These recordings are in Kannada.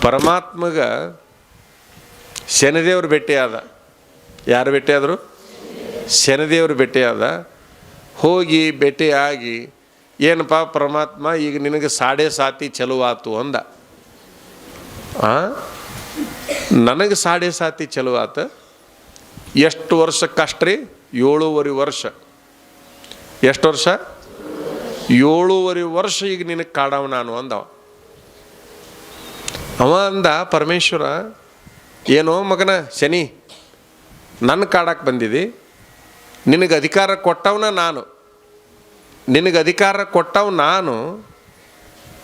ಪರಮಾತ್ಮಗ ಶನಿದೇವ್ರು ಭೇಟಿಯಾದ. ಯಾರು ಭೇಟಿಯಾದರು? ಶನಿದೇವ್ರು ಭೇಟಿಯಾದ. ಹೋಗಿ ಭೇಟಿಯಾಗಿ, ಏನಪ್ಪ ಪರಮಾತ್ಮ, ಈಗ ನಿನಗೆ ಸಾಡೆ ಸಾತಿ ಚಲುವಾತು ಅಂದ. ನನಗೆ ಸಾಡೆ ಸಾತಿ ಚಲುವಾತ. ಎಷ್ಟು ವರ್ಷ ಕಷ್ಟ ರೀ? ಏಳೂವರೆ ವರ್ಷ. ಎಷ್ಟು ವರ್ಷ? ಏಳೂವರೆ ವರ್ಷ ಈಗ ನಿನಗೆ ಕಾಡವ ನಾನು ಅಂದವ. ಅವ ಅಂದ, ಪರಮೇಶ್ವರ, ಏನೋ ಮಗನ ಶನಿ, ನನ್ನ ಕಾಡಕ್ಕೆ ಬಂದಿದ್ದಿ ನಿನಗೆ ಅಧಿಕಾರ ಕೊಟ್ಟವನ ನಾನು. ನಿನಗೆ ಅಧಿಕಾರ ಕೊಟ್ಟವ್ ನಾನು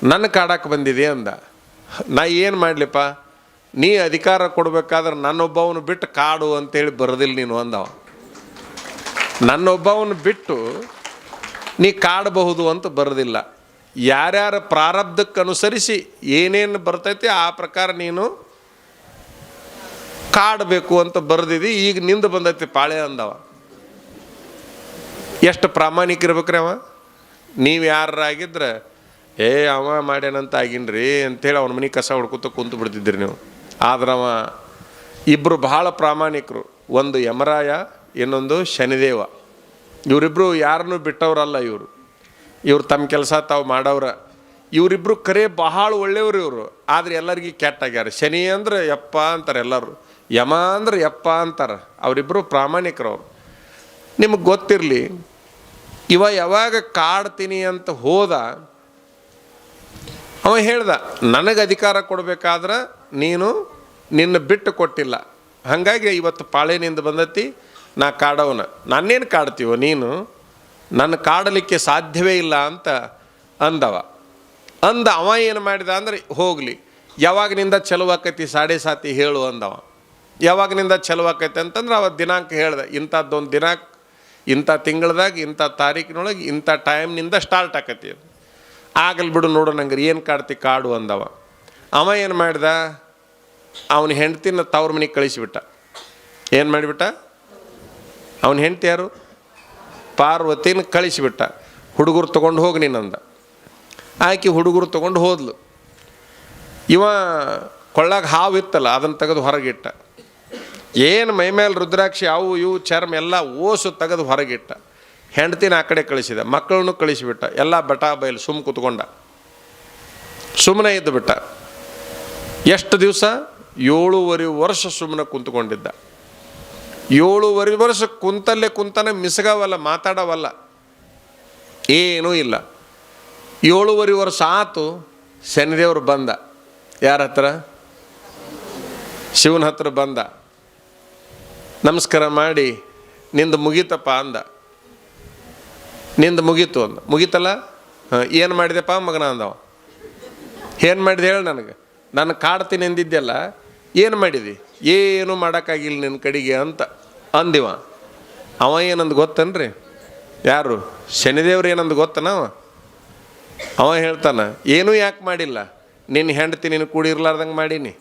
ನನ್ನ ಕಾಡಕ್ಕೆ ಬಂದಿದೆ ಅಂದ. ನಾ ಏನು ಮಾಡಲಿಪ್ಪ? ನೀ ಅಧಿಕಾರ ಕೊಡಬೇಕಾದ್ರೆ ನನ್ನೊಬ್ಬವನು ಬಿಟ್ಟು ಕಾಡು ಅಂತೇಳಿ ಬರೋದಿಲ್ಲ ನೀನು ಅಂದವ ನನ್ನೊಬ್ಬವನು ಬಿಟ್ಟು ನೀ ಕಾಡಬಹುದು ಅಂತ ಬರೋದಿಲ್ಲ. ಯಾರ್ಯಾರ ಪ್ರಾರಬ್ಧಕ್ಕೆ ಅನುಸರಿಸಿ ಏನೇನು ಬರ್ತೈತಿ ಆ ಪ್ರಕಾರ ನೀನು ಕಾಡಬೇಕು ಅಂತ ಬರೆದಿದ್ದಿ ಈಗ ನಿಂದು ಬಂದೈತಿ ಪಾಳೆ ಅಂದವ. ಎಷ್ಟು ಪ್ರಾಮಾಣಿಕ ಇರ್ಬೇಕ್ರಿ ಅವ? ನೀವು ಯಾರಾಗಿದ್ರೆ ಏ, ಅವ ಮಾಡ್ಯಾನಂತ ಆಗಿನ್ರಿ ಅಂಥೇಳಿ ಅವನ ಮನೆ ಕಸ ಹೊಡ್ಕೊತ ಕುಂತು ಬಿಡ್ತಿದ್ರಿ ನೀವು. ಆದ್ರೆ ಅವ ಇಬ್ಬರು ಬಹಳ ಪ್ರಾಮಾಣಿಕರು. ಒಂದು ಯಮರಾಯ, ಇನ್ನೊಂದು ಶನಿದೇವ. ಇವರಿಬ್ಬರು ಯಾರನ್ನೂ ಬಿಟ್ಟವರಲ್ಲ ಇವರು. ಇವ್ರು ತಮ್ಮ ಕೆಲಸ ತಾವು ಮಾಡವ್ರ. ಇವರಿಬ್ಬರು ಕರೆ ಬಹಳ ಒಳ್ಳೆಯವರು ಇವರು. ಆದ್ರೆ ಎಲ್ಲರಿಗೂ ಕೆಟ್ಟಾಗ್ಯಾರ. ಶನಿ ಅಂದ್ರೆ ಯಪ್ಪ ಅಂತಾರೆ ಎಲ್ಲರು. ಯಮ ಅಂದ್ರೆ ಯಪ್ಪ ಅಂತಾರೆ. ಅವರಿಬ್ಬರು ಪ್ರಾಮಾಣಿಕರು ಅವರು. ನಿಮಗೆ ಗೊತ್ತಿರಲಿ, ಇವ ಯಾವಾಗ ಕಾಡ್ತೀನಿ ಅಂತ ಹೋದ, ಅವ ಹೇಳ್ದ, ನನಗೆ ಅಧಿಕಾರ ಕೊಡಬೇಕಾದ್ರೆ ನೀನು ನಿನ್ನ ಬಿಟ್ಟು ಕೊಟ್ಟಿಲ್ಲ. ಹಾಗಾಗಿ ಇವತ್ತು ಪಾಳೆನಿಂದ ಬಂದತಿ, ನಾ ಕಾಡವನ. ನಾನೇನು ಕಾಡ್ತೀವೋ ನೀನು? ನನ್ನ ಕಾಡಲಿಕ್ಕೆ ಸಾಧ್ಯವೇ ಇಲ್ಲ ಅಂತ ಅಂದವ. ಅಂದ ಅವ ಏನು ಮಾಡಿದ ಅಂದ್ರೆ, ಹೋಗಲಿ, ಯಾವಾಗಿನಿಂದ ಚಲುವಾಕತಿ ಸಾಡೆ ಸಾತಿ ಹೇಳು ಅಂದವ. ಯಾವಾಗಿನಿಂದ ಚಲುವಾಕತಿ ಅಂತಂದ್ರೆ ಅವ ದಿನಾಂಕ ಹೇಳ್ದೆ, ಇಂಥದ್ದೊಂದು ದಿನಾಂಕ, ಇಂಥ ತಿಂಗಳದಾಗ, ಇಂಥ ತಾರೀಕಿನೊಳಗೆ, ಇಂಥ ಟೈಮ್ನಿಂದ ಸ್ಟಾರ್ಟ್ ಆಕತಿ ಆಗಲಿ ಬಿಡು ನೋಡು ನಂಗೆ ಏನು ಕಾಡ್ತಿ ಕಾಡು ಅಂದವ. ಅವ ಏನು ಮಾಡ್ದ, ಅವನ ಹೆಂಡ್ತಿನ ತವ್ರ ಮನೆಗೆ ಕಳಿಸಿಬಿಟ್ಟ. ಏನು ಮಾಡಿಬಿಟ್ಟ? ಅವನ ಹೆಂಡ್ತಿ ಯಾರು? ಪಾರ್ವತಿನ ಕಳಿಸಿಬಿಟ್ಟ. ಹುಡುಗರು ತೊಗೊಂಡು ಹೋಗಿ ನೀನಂದ. ಆಕೆ ಹುಡುಗರು ತೊಗೊಂಡು ಹೋದ್ಲು. ಇವ ಕೊಳ್ಳಾಗ ಹಾವು ಇತ್ತಲ್ಲ, ಅದನ್ನು ತೆಗೆದು ಹೊರಗಿಟ್ಟ. ಏನು ಮೈಮೇಲೆ ರುದ್ರಾಕ್ಷಿ, ಅವು ಇವು, ಚರ್ಮ ಎಲ್ಲ ಓಸು ತೆಗೆದು ಹೊರಗಿಟ್ಟ. ಹೆಂಡ್ತಿನ ಆ ಕಡೆ ಕಳಿಸಿದ, ಮಕ್ಕಳನ್ನು ಕಳಿಸಿಬಿಟ್ಟ. ಎಲ್ಲ ಬಟಾ ಬಯಲು ಸುಮ್ಮ ಕುತ್ಕೊಂಡ. ಸುಮ್ಮನೆ ಇದ್ದು ಬಿಟ್ಟ ಎಷ್ಟು ದಿವಸ? ಏಳೂವರೆ ವರ್ಷ ಸುಮ್ಮನೆ ಕುಂತ್ಕೊಂಡಿದ್ದ. ಏಳೂವರೆ ವರ್ಷ ಕುಂತಲ್ಲೇ ಕುಂತಾನೆ ಮಿಸಗವಲ್ಲ, ಮಾತಾಡವಲ್ಲ. ಏನೂ ಇಲ್ಲ. ಏಳುವರೆ ವರ್ಷ ಆತು, ಶನಿದೇವರು ಬಂದ. ಯಾರ ಹತ್ರ? ಶಿವನ ಹತ್ರ ಬಂದ. ನಮಸ್ಕಾರ ಮಾಡಿ, ನಿಂದು ಮುಗೀತಪ್ಪ ಅಂದ. ನಿಂದು ಮುಗೀತು ಅಂದ. ಮುಗೀತಲ್ಲ? ಹಾಂ, ಏನು ಮಾಡಿದೆಪ್ಪ ಮಗನ ಅಂದವ? ಏನು ಮಾಡಿದೆ ಹೇಳು ನನಗೆ. ನಾನು ಕಾಡ್ತೀನಿ ಅಂದಿದ್ದೆಲ್ಲ. ಏನು ಮಾಡಿದಿ? ಏನು ಮಾಡೋಕ್ಕಾಗಿಲ್ಲ ನಿನ್ನ ಕಡೆಗೆ ಅಂತ ಅಂದಿವ. ಅವ ಏನಂದು ಗೊತ್ತನ್ರಿ? ಯಾರು? ಶನಿದೇವ್ರು ಏನಂದು ಗೊತ್ತನ ಅವ? ಹೇಳ್ತಾನ, ಏನೂ ಯಾಕೆ ಮಾಡಿಲ್ಲ? ನಿನ್ನ ಹೆಂಡತಿ ನಿನ್ನ ಕೂಡಿ ಕೂಡಿರ್ಲಾರ್ದಂಗೆ ಮಾಡೀನಿ.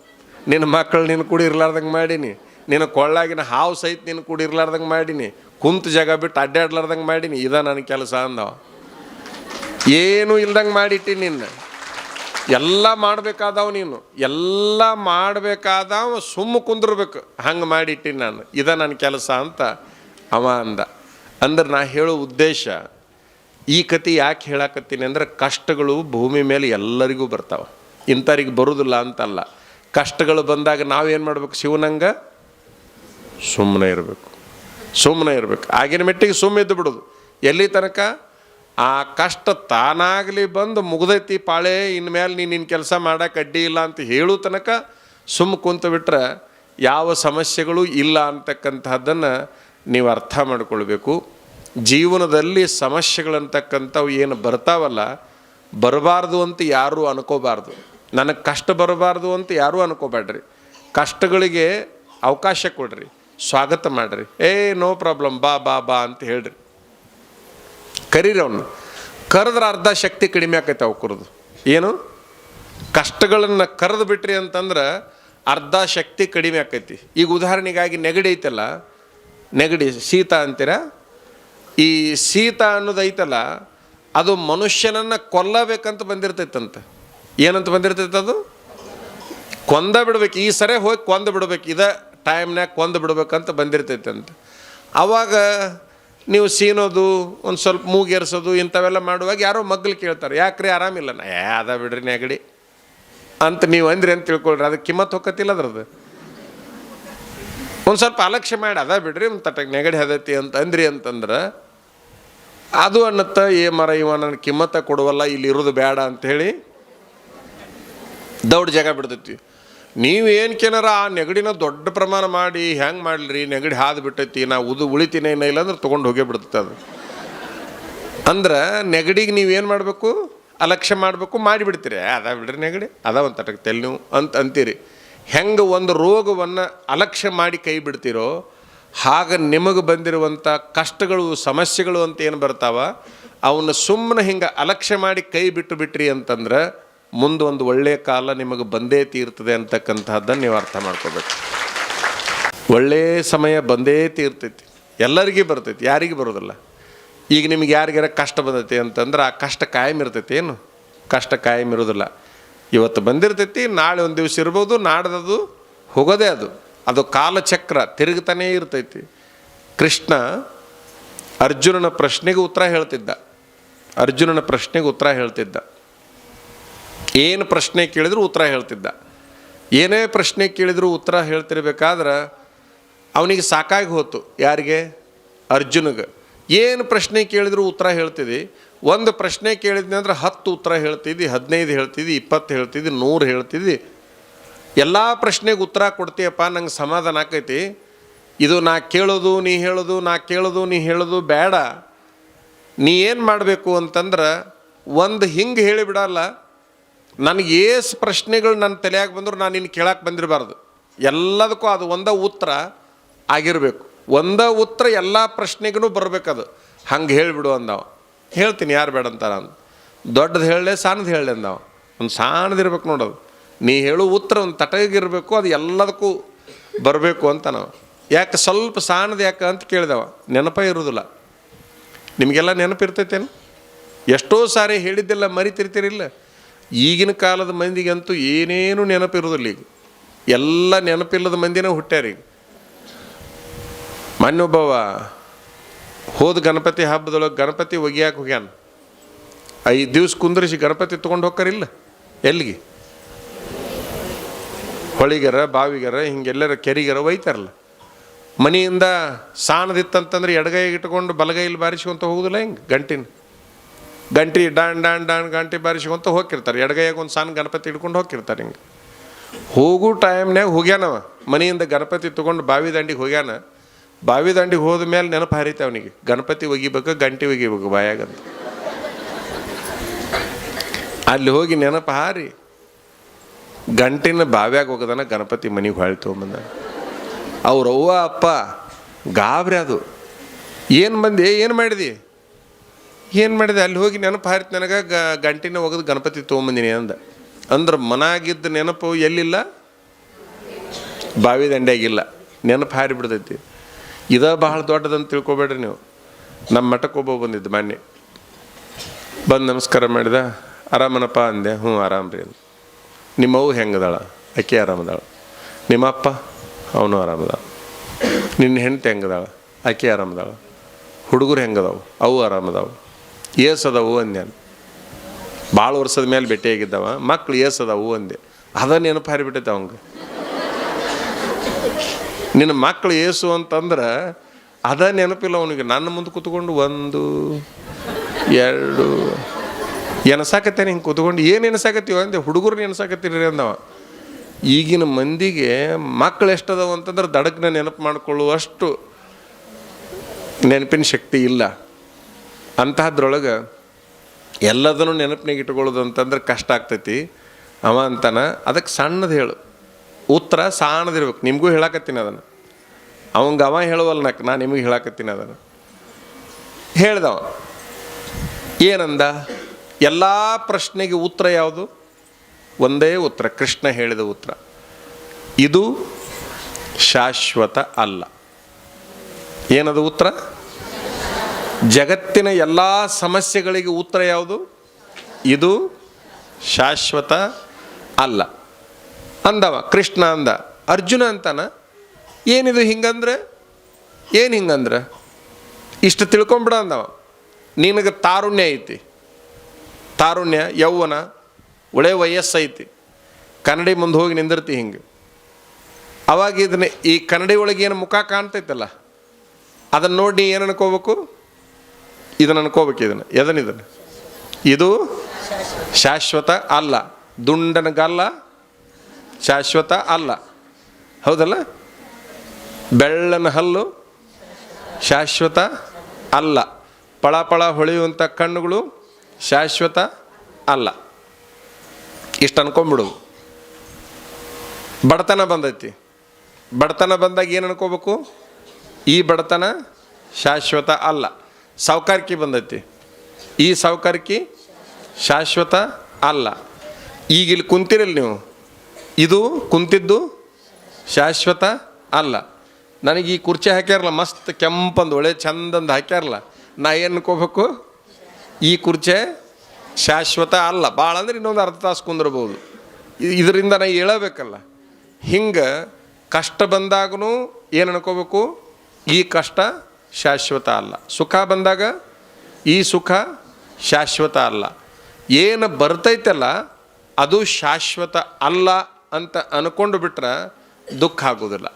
ನಿನ್ನ ಮಕ್ಕಳು ನೀನು ಕೂಡಿರ್ಲಾರ್ದಂಗೆ ಮಾಡೀನಿ. ನಿನ್ನ ಕೊಳ್ಳಾಗಿನ ಹಾವು ಸಹಿತ ನೀನು ಕೂಡಿರ್ಲಾರ್ದಂಗೆ ಮಾಡೀನಿ. ಕುಂತ ಜಾಗ ಬಿಟ್ಟು ಅಡ್ಡಾಡ್ಲಾರ್ದಂಗೆ ಮಾಡೀನಿ. ಇದ ನನ್ನ ಕೆಲಸ ಅಂದವ. ಏನೂ ಇಲ್ದಂಗೆ ಮಾಡಿಟ್ಟಿ ನಿನ್ನ. ಎಲ್ಲ ಮಾಡಬೇಕಾದವ ನೀನು. ಎಲ್ಲ ಮಾಡಬೇಕಾದವ ಸುಮ್ಮ ಕುಂದಿರ್ಬೇಕು. ಹಂಗೆ ಮಾಡಿಟ್ಟಿನಿ ನಾನು. ಇದ ನನ್ನ ಕೆಲಸ ಅಂತ ಅವ ಅಂದ. ಅಂದ್ರೆ ನಾ ಹೇಳೋ ಉದ್ದೇಶ, ಈ ಕತೆ ಯಾಕೆ ಹೇಳಕತ್ತೀನಿ ಅಂದ್ರೆ ಕಷ್ಟಗಳು ಭೂಮಿ ಮೇಲೆ ಎಲ್ಲರಿಗೂ ಬರ್ತಾವೆ. ಇಂಥವ್ರಿಗೆ ಬರೋದಿಲ್ಲ ಅಂತಲ್ಲ. ಕಷ್ಟಗಳು ಬಂದಾಗ ನಾವೇನು ಮಾಡ್ಬೇಕು? ಶಿವನಂಗ ಸುಮ್ಮನೆ ಇರಬೇಕು. ಸುಮ್ಮನೆ ಇರಬೇಕು. ಆಗಿನ ಮೆಟ್ಟಿಗೆ ಸುಮ್ಮ ಇದ್ದು ಬಿಡೋದು. ಎಲ್ಲಿ ತನಕ? ಆ ಕಷ್ಟ ತಾನಾಗಲಿ ಬಂದು ಮುಗ್ದೈತಿ ಪಾಳೆ ಇನ್ಮೇಲೆ ನೀನು ನಿನ್ನ ಕೆಲಸ ಮಾಡೋಕೆ ಅಡ್ಡಿ ಇಲ್ಲ ಅಂತ ಹೇಳೋ ತನಕ ಸುಮ್ಮ ಕುಂತು ಬಿಟ್ರೆ ಯಾವ ಸಮಸ್ಯೆಗಳು ಇಲ್ಲ ಅಂತಕ್ಕಂಥದ್ದನ್ನು ನೀವು ಅರ್ಥ ಮಾಡಿಕೊಳ್ಬೇಕು. ಜೀವನದಲ್ಲಿ ಸಮಸ್ಯೆಗಳಂತಕ್ಕಂಥವು ಏನು ಬರ್ತಾವಲ್ಲ, ಬರಬಾರ್ದು ಅಂತ ಯಾರೂ ಅನ್ಕೋಬಾರ್ದು. ನನಗೆ ಕಷ್ಟ ಬರಬಾರ್ದು ಅಂತ ಯಾರೂ ಅನ್ಕೋಬೇಡ್ರಿ ಕಷ್ಟಗಳಿಗೆ ಅವಕಾಶ ಕೊಡ್ರಿ, ಸ್ವಾಗತ ಮಾಡಿರಿ. ಏ, ನೋ ಪ್ರಾಬ್ಲಮ್, ಬಾ ಬಾ ಬಾ ಅಂತ ಹೇಳ್ರಿ. ಕರೀರಿ ಅವನು ಕರೆದ್ರೆ ಅರ್ಧ ಶಕ್ತಿ ಕಡಿಮೆ ಆಕೈತೆ ಅವು ಏನು? ಕಷ್ಟಗಳನ್ನು ಕರೆದು ಬಿಟ್ರಿ ಅಂತಂದ್ರೆ ಅರ್ಧ ಶಕ್ತಿ ಕಡಿಮೆ ಆಕೈತಿ. ಈಗ ಉದಾಹರಣೆಗಾಗಿ ನೆಗಡಿ ಐತಲ್ಲ, ನೆಗಡಿ, ಶೀತ ಅಂತೀರ? ಈ ಶೀತ ಅನ್ನೋದೈತಲ್ಲ ಅದು ಮನುಷ್ಯನನ್ನು ಕೊಲ್ಲಬೇಕಂತ ಬಂದಿರ್ತೈತಂತೆ. ಏನಂತ ಬಂದಿರ್ತೈತೆ ಅದು? ಕೊಂದ ಬಿಡ್ಬೇಕು. ಈ ಸರಿ ಹೋಗಿ ಕೊಂದ ಬಿಡ್ಬೇಕು. ಇದೇ ಟೈಮ್ನಾಗ ಕೊಂದ ಬಿಡ್ಬೇಕಂತ ಬಂದಿರ್ತೈತೆ ಅಂತ ಅವಾಗ ನೀವು ಸೀನೋದು, ಒಂದು ಸ್ವಲ್ಪ ಮೂಗೇರಿಸೋದು, ಇಂಥವೆಲ್ಲ ಮಾಡುವಾಗ ಯಾರೋ ಮಗ್ಗಲು ಕೇಳ್ತಾರೆ, ಯಾಕ್ರಿ ಆರಾಮಿಲ್ಲ? ನಾ, ಏ, ಅದ ಬಿಡ್ರಿ ನೆಗಡಿ ಅಂತ ನೀವು ಅಂದ್ರಿ ಅಂತ ತಿಳ್ಕೊಳ್ರಿ ಅದಕ್ಕೆ ಕಿಮ್ಮತ್ ಹೊಕ್ಕತ್ತಿಲ್ಲ ಅದ್ರದ್ದು. ಒಂದು ಸ್ವಲ್ಪ ಅಲಕ್ಷ್ಯ ಮಾಡಿ, ಅದ ಬಿಡ್ರಿ, ಒಂದು ತಟಕ್ಕೆ ನೆಗಡಿ ಹದತಿ ಅಂತ ಅಂದ್ರಿ ಅಂತಂದ್ರೆ, ಅದು ಅನ್ನತ್ತ, ಏ, ಮರ, ಇವ ನನಗೆ ಕಿಮ್ಮತ್ತ ಕೊಡುವಲ್ಲ ಇಲ್ಲಿ ಇರೋದು ಬೇಡ ಹೇಳಿ, ದೌಡ್ ಜಾಗ ಬಿಡ್ತೈತಿ. ನೀವು ಏನಕ್ಕೇನಾರ ಆ ನೆಗಡಿನ ದೊಡ್ಡ ಪ್ರಮಾಣ ಮಾಡಿ ಹೆಂಗೆ ಮಾಡಲಿ? ನೆಗಡಿ ಹಾದು ಬಿಟ್ಟೈತಿ ನಾ ಉದು ಉಳಿತೀನಿ ಏನೋ ಇಲ್ಲ ಅಂದ್ರೆ ತೊಗೊಂಡು ಹೋಗೇ ಬಿಡ್ತದೆ ಅದು. ಅಂದ್ರೆ ನೆಗಡಿಗೆ ನೀವು ಏನು ಮಾಡಬೇಕು? ಅಲಕ್ಷ್ಯ ಮಾಡಬೇಕು, ಮಾಡಿಬಿಡ್ತೀರಿ. ಅದ ಬಿಡ್ರಿ ನೆಗಡಿ. ಅದ ಒಂದು ತಟಕ್ಕೆ ತೆಲ್ ನೀವು ಅಂತ ಅಂತೀರಿ. ಹೆಂಗೆ ಒಂದು ರೋಗವನ್ನು ಅಲಕ್ಷ್ಯ ಮಾಡಿ ಕೈ ಬಿಡ್ತೀರೋ, ಹಾಗ ನಿಮಗೆ ಬಂದಿರುವಂಥ ಕಷ್ಟಗಳು, ಸಮಸ್ಯೆಗಳು ಅಂತ ಏನು ಬರ್ತಾವ ಅವನ್ನ ಸುಮ್ಮನೆ ಹಿಂಗೆ ಅಲಕ್ಷ್ಯ ಮಾಡಿ ಕೈ ಬಿಟ್ಟು ಬಿಟ್ರಿ ಅಂತಂದ್ರೆ ಮುಂದೆ ಒಂದು ಒಳ್ಳೆಯ ಕಾಲ ನಿಮಗೆ ಬಂದೇ ತೀರ್ತದೆ ಅಂತಕ್ಕಂಥದ್ದನ್ನು ನೀವು ಅರ್ಥ ಮಾಡ್ಕೋಬೇಕು. ಒಳ್ಳೆಯ ಸಮಯ ಬಂದೇ ತೀರ್ತೈತಿ. ಎಲ್ಲರಿಗೂ ಬರ್ತೈತಿ, ಯಾರಿಗೂ ಬರೋದಿಲ್ಲ. ಈಗ ನಿಮ್ಗೆ ಯಾರಿಗಾರ ಕಷ್ಟ ಬಂದೈತಿ ಅಂತಂದ್ರೆ ಆ ಕಷ್ಟ ಕಾಯಂ ಇರ್ತೈತಿ, ಏನು? ಕಷ್ಟ ಕಾಯಂ ಇರೋದಿಲ್ಲ. ಇವತ್ತು ಬಂದಿರ್ತೈತಿ, ನಾಳೆ ಒಂದು ದಿವಸ ಇರ್ಬೋದು, ನಾಡ್ದದು ಹೋಗೋದೇ ಅದು. ಅದು ಕಾಲಚಕ್ರ ತಿರುಗ್ತಾನೇ ಇರ್ತೈತಿ. ಕೃಷ್ಣ ಅರ್ಜುನನ ಪ್ರಶ್ನೆಗೆ ಉತ್ತರ ಹೇಳ್ತಿದ್ದ. ಅರ್ಜುನನ ಪ್ರಶ್ನೆಗೆ ಉತ್ತರ ಹೇಳ್ತಿದ್ದ. ಏನು ಪ್ರಶ್ನೆ ಕೇಳಿದ್ರು ಉತ್ತರ ಹೇಳ್ತಿದ್ದ. ಏನೇ ಪ್ರಶ್ನೆ ಕೇಳಿದ್ರು ಉತ್ತರ ಹೇಳ್ತಿರ್ಬೇಕಾದ್ರೆ ಅವನಿಗೆ ಸಾಕಾಗಿ ಹೋತು. ಯಾರಿಗೆ? ಅರ್ಜುನಗೆ. ಏನು ಪ್ರಶ್ನೆ ಕೇಳಿದ್ರು ಉತ್ತರ ಹೇಳ್ತಿದ್ದಿ ಒಂದು ಪ್ರಶ್ನೆ ಕೇಳಿದ್ನಿ ಅಂದ್ರೆ ಹತ್ತು ಉತ್ತರ ಹೇಳ್ತಿದ್ದಿ ಹದಿನೈದು ಹೇಳ್ತಿದ್ದಿ ಇಪ್ಪತ್ತು ಹೇಳ್ತಿದ್ದಿ ನೂರು ಹೇಳ್ತಿದ್ದಿ ಎಲ್ಲ ಪ್ರಶ್ನೆಗೆ ಉತ್ತರ ಕೊಡ್ತೀಯಪ್ಪ, ನಂಗೆ ಸಮಾಧಾನ ಆಕೈತಿ. ಇದು ನಾ ಕೇಳೋದು, ನೀ ಹೇಳೋದು, ನಾ ಕೇಳೋದು, ನೀ ಹೇಳೋದು ಬೇಡ. ನೀ ಏನು ಮಾಡಬೇಕು ಅಂತಂದ್ರೆ ಒಂದು ಹಿಂಗೆ ಹೇಳಿಬಿಡಲ್ಲ ನನಗೆ ಏಸ್ ಪ್ರಶ್ನೆಗಳು ನನ್ನ ತಲೆಯಾಗಿ ಬಂದರೂ ನಾನು ಇನ್ನು ಕೇಳಕ್ಕೆ ಬಂದಿರಬಾರ್ದು. ಎಲ್ಲದಕ್ಕೂ ಅದು ಒಂದೇ ಉತ್ತರ ಆಗಿರಬೇಕು. ಒಂದೇ ಉತ್ತರ ಎಲ್ಲ ಪ್ರಶ್ನೆಗೂ ಬರಬೇಕದು. ಹಂಗೆ ಹೇಳಿಬಿಡು ಅಂದವ. ಹೇಳ್ತೀನಿ, ಯಾರು ಬೇಡ ಅಂತಾರ ನಾನು. ದೊಡ್ಡದು ಹೇಳಲೆ ಸಣ್ಣದು ಹೇಳಲೆ ಅಂದವ. ಒಂದು ಸಣ್ಣದಿರ್ಬೇಕು ನೋಡೋದು ನೀ ಹೇಳು ಉತ್ತರ ಒಂದು ತಟಗಿರಬೇಕು ಅದು ಎಲ್ಲದಕ್ಕೂ ಬರಬೇಕು ಅಂತ ನಾವು. ಯಾಕೆ ಸ್ವಲ್ಪ ಸಣ್ಣದು ಯಾಕೆ ಅಂತ ಕೇಳಿದವ. ನೆನಪ ಇರೋದಿಲ್ಲ. ನಿಮಗೆಲ್ಲ ನೆನಪಿರ್ತೈತೇನು? ಎಷ್ಟೋ ಸಾರಿ ಹೇಳಿದ್ದೆಲ್ಲ ಮರಿತಿರ್ತೀರಿಲ್ಲ ಈಗಿನ ಕಾಲದ ಮಂದಿಗಂತೂ ಏನೇನು ನೆನಪಿರೋದಿಲ್ಲ ಈಗ. ಎಲ್ಲ ನೆನಪಿಲ್ಲದ ಮಂದಿನೇ ಹುಟ್ಟ್ಯಾರ ಈಗ. ಮೊನ್ನೊಬ್ಬವ ಹೋದ ಗಣಪತಿ ಹಬ್ಬದೊಳಗೆ ಗಣಪತಿ ಒಗಿಯಾಕೆ ಹೋಗ್ಯಾನ. ಐದು ದಿವ್ಸ ಕುಂದ್ರಿಸಿ ಗಣಪತಿ ತೊಗೊಂಡು ಹೋಗ್ಕರಿಲ್ಲ ಎಲ್ಲಿಗೆ? ಹೊಳಿಗರ, ಬಾವಿಗರ, ಹಿಂಗೆಲ್ಲರ ಕೆರಿಗರ ಒಯ್ತಾರಲ್ಲ. ಮನೆಯಿಂದ ಸಾಣದಿತ್ತಂತಂದ್ರೆ ಎಡಗೈಗೆ ಇಟ್ಕೊಂಡು ಬಲಗೈಲಿ ಬಾರಿಸ್ಕೊಂತ ಹೋಗುದಿಲ್ಲ ಹಿಂಗೆ ಗಂಟಿನ? ಗಂಟಿ ಡಾನ್ ಡಾನ್ ಡಾನ್ ಗಂಟೆ ಬಾರಿಸ್ಕೊಂತ ಹೋಗಿರ್ತಾರೆ ಎಡಗೈಯಾಗ ಒಂದು ಸಣ್ಣ ಗಣಪತಿ ಹಿಡ್ಕೊಂಡು ಹೋಗಿರ್ತಾರೆ ಹಿಂಗೆ. ಹೋಗೋ ಟೈಮ್ನ್ಯಾಗ ಹೋಗ್ಯಾನವ. ಮನೆಯಿಂದ ಗಣಪತಿ ತೊಗೊಂಡು ಬಾವಿ ದಂಡಿಗೆ ಹೋಗ್ಯಾನ. ಬಾವಿ ದಂಡಿಗೆ ಹೋದ ಮೇಲೆ ನೆನಪು ಹರಿತ ಅವನಿಗೆ. ಗಣಪತಿ ಒಗಿಬೇಕು, ಗಂಟೆ ಒಗಿಬೇಕು ಬಾಯಾಗಂತ. ಅಲ್ಲಿ ಹೋಗಿ ನೆನಪು ಹಾರಿ. ಗಂಟಿನ ಬಾವ್ಯಾಗ ಹೋಗದನ ಗಣಪತಿ ಮನೆಗೆ ಹೊಳ್ಳಿ ತೊಗೊಂಬಂದ ಅವ್ರವ್ವ ಅಪ್ಪ ಗಾಬ್ರಿ ಅದು. ಏನು ಬಂದೆ? ಏನು ಮಾಡಿದಿ? ಏನು ಮಾಡಿದೆ? ಅಲ್ಲಿ ಹೋಗಿ ನೆನಪು ಹಾರಿತು ನನಗೆ, ಗ, ಗಂಟಿನ ಒಗೆದು ಗಣಪತಿ ತೊಗೊಂಬಂದಿನಿ ಅಂದ. ಅಂದ್ರೆ ಮನಾಗಿದ್ದ ನೆನಪು ಎಲ್ಲಿಲ್ಲ? ಬಾವಿ ದಂಡೆಯಾಗಿಲ್ಲ ನೆನಪು ಹಾರಿ ಬಿಡ್ತೈತಿ. ಇದ ಬಹಳ ದೊಡ್ಡದಂತ ತಿಳ್ಕೊಬೇಡ್ರಿ ನೀವು. ನಮ್ಮ ಮಠಕ್ಕೆ ಒಬ್ಬ ಬಂದಿದ್ದು ಮೊನ್ನೆ ಬಂದು ನಮಸ್ಕಾರ ಮಾಡಿದ, ಆರಾಮನಪ್ಪ? ಅಂದೆ. ಹ್ಞೂ, ಆರಾಮ್ ರೀ. ಅಂದ. ನಿಮ್ಮವು ಹೆಂಗದಾಳ? ಅಕ್ಕಿ ಆರಾಮದಾಳ. ನಿಮ್ಮಪ್ಪ ಅವನು ಆರಾಮದಾಳ. ನಿನ್ನ ಹೆಂಡತಿ ಹೆಂಗದಾಳ? ಆಕೆ ಆರಾಮದಾಳ. ಹುಡುಗರು ಹೆಂಗದಾವು? ಅವು ಆರಾಮದಾವು. ಏಸ್ ಅದಾವು ಅಂದೆ. ಭಾಳ ವರ್ಷದ ಮೇಲೆ ಭೇಟಿಯಾಗಿದ್ದವ, ಮಕ್ಳು ಏಸದವು ಅಂದೆ. ಅದ ನೆನಪು ಹಾರಿಬಿಟ್ಟೈತೆ ಅವಂಗೆ. ನಿನ್ನ ಮಕ್ಳು ಏಸು ಅಂತಂದ್ರೆ ಅದ ನೆನಪಿಲ್ಲ ಅವನಿಗೆ. ನನ್ನ ಮುಂದೆ ಕೂತ್ಕೊಂಡು ಒಂದು, ಎರಡು ಎನಸಾಕತ್ತೇನೆ ಹಿಂಗೆ ಕೂತ್ಕೊಂಡು. ಏನು ಎನಸಾಕತ್ತೀವ ಅಂದೆ. ಹುಡುಗರು ಎನಸಾಕತ್ತೀರಿ ಅಂದವ. ಈಗಿನ ಮಂದಿಗೆ ಮಕ್ಳು ಎಷ್ಟದವು ಅಂತಂದ್ರೆ ದಡಕ್ನ ನೆನಪು ಮಾಡಿಕೊಳ್ಳುವಷ್ಟು ನೆನಪಿನ ಶಕ್ತಿ ಇಲ್ಲ. ಅಂತಹದ್ರೊಳಗೆ ಎಲ್ಲದನ್ನು ನೆನಪಿನಾಗ ಇಟ್ಕೊಳ್ಳೋದು ಅಂತಂದ್ರೆ ಕಷ್ಟ ಆಗ್ತೈತಿ. ಅವ ಅಂತಾನ ಅದಕ್ಕೆ ಸಣ್ಣದು ಹೇಳು. ಉತ್ತರ ಸಾಣದಿರ್ಬೇಕು ನಿಮಗೂ ಹೇಳಕತ್ತೀನಿ ಅದನ್ನು. ಅವಂಗೆ ಅವ ಹೇಳುವಲ್ಲ ನಕ್, ನಾ ನಿಮಗೆ ಹೇಳಕತ್ತೀನಿ ಅದನ್ನು. ಹೇಳ್ದವ, ಏನಂದ? ಎಲ್ಲ ಪ್ರಶ್ನೆಗೆ ಉತ್ತರ ಯಾವುದು? ಒಂದೇ ಉತ್ತರ. ಕೃಷ್ಣ ಹೇಳಿದ ಉತ್ತರ. ಇದು ಶಾಶ್ವತ ಅಲ್ಲ. ಏನದು ಉತ್ತರ? ಜಗತ್ತಿನ ಎಲ್ಲ ಸಮಸ್ಯೆಗಳಿಗೆ ಉತ್ತರ ಯಾವುದು? ಇದು ಶಾಶ್ವತ ಅಲ್ಲ. ಅಂದವ, ಕೃಷ್ಣ ಅಂದ, ಅರ್ಜುನ ಅಂತಾನ? ಏನಿದು ಹಿಂಗಂದ್ರೆ? ಏನು ಹಿಂಗಂದ್ರೆ? ಇಷ್ಟು ತಿಳ್ಕೊಂಬಿಡ ಅಂದವ. ನಿನಗೆ ತಾರುಣ್ಯ ಐತಿ. ತಾರುಣ್ಯ ಯೌವನ, ಒಳ್ಳೆ ವಯಸ್ಸೈತಿ ಕನ್ನಡಿ ಮುಂದೆ ಹೋಗಿ ನಿಂದಿರ್ತಿ ಹಿಂಗೆ. ಅವಾಗ ಇದನ್ನ ಈ ಕನ್ನಡಿ ಒಳಗೆ ಏನು ಮುಖ ಕಾಣ್ತೈತಲ್ಲ, ಅದನ್ನು ನೋಡಿ ಏನು ಅನ್ಕೋಬೇಕು? ಇದನ್ನು ಅನ್ಕೋಬೇಕು ಇದನ್ನು. ಎದನಿದನ್ನು ಇದು ಶಾಶ್ವತ ಅಲ್ಲ. ದುಂಡನಗಲ್ಲ, ಶಾಶ್ವತ ಅಲ್ಲ. ಹೌದಲ್ಲ? ಬೆಳ್ಳನ ಹಲ್ಲು ಶಾಶ್ವತ ಅಲ್ಲ. ಪಳ ಪಳ ಹೊಳೆಯುವಂಥ ಕಣ್ಣುಗಳು ಶಾಶ್ವತ ಅಲ್ಲ. ಇಷ್ಟು ಅನ್ಕೊಂಬಿಡು ಬಡತನ ಬಂದೈತಿ. ಬಡತನ ಬಂದಾಗ ಏನು ಅನ್ಕೋಬೇಕು? ಈ ಬಡತನ ಶಾಶ್ವತ ಅಲ್ಲ. ಸಾವುಕಾರಿಕೆ ಬಂದೈತಿ. ಈ ಸಾವುಕಾರಿಕೆ ಶಾಶ್ವತ ಅಲ್ಲ. ಈಗ ಇಲ್ಲಿ ಕುಂತಿರಲ್ಲ ನೀವು. ಇದು ಕುಂತಿದ್ದು ಶಾಶ್ವತ ಅಲ್ಲ. ನನಗೆ ಈ ಕುರ್ಚಿ ಹಾಕ್ಯಾರಲ್ಲ, ಮಸ್ತ್ ಕೆಂಪಂದು ಒಳ್ಳೆ ಚಂದಂದು ಹಾಕ್ಯಾರಲ್ಲ, ನಾ ಏನು ಈ ಕುರ್ಚೆ ಶಾಶ್ವತ ಅಲ್ಲ. ಭಾಳ ಅಂದ್ರೆ ಇನ್ನೊಂದು ಅರ್ಧ ತಾಸು ಕುಂದಿರ್ಬೋದು ಇದರಿಂದ ನಾ ಹೇಳಬೇಕಲ್ಲ. ಹಿಂಗೆ ಕಷ್ಟ ಬಂದಾಗೂ ಏನು ಅನ್ಕೋಬೇಕು? ಈ ಕಷ್ಟ ಶಾಶ್ವತ ಅಲ್ಲ. ಸುಖ ಬಂದಾಗ ಈ ಸುಖ ಶಾಶ್ವತ ಅಲ್ಲ. ಏನು ಬರ್ತೈತಲ್ಲ, ಅದು ಶಾಶ್ವತ ಅಲ್ಲ ಅಂತ ಅನ್ಕೊಂಡು ಬಿಟ್ರೆ ದುಃಖ ಆಗೋದಿಲ್ಲ.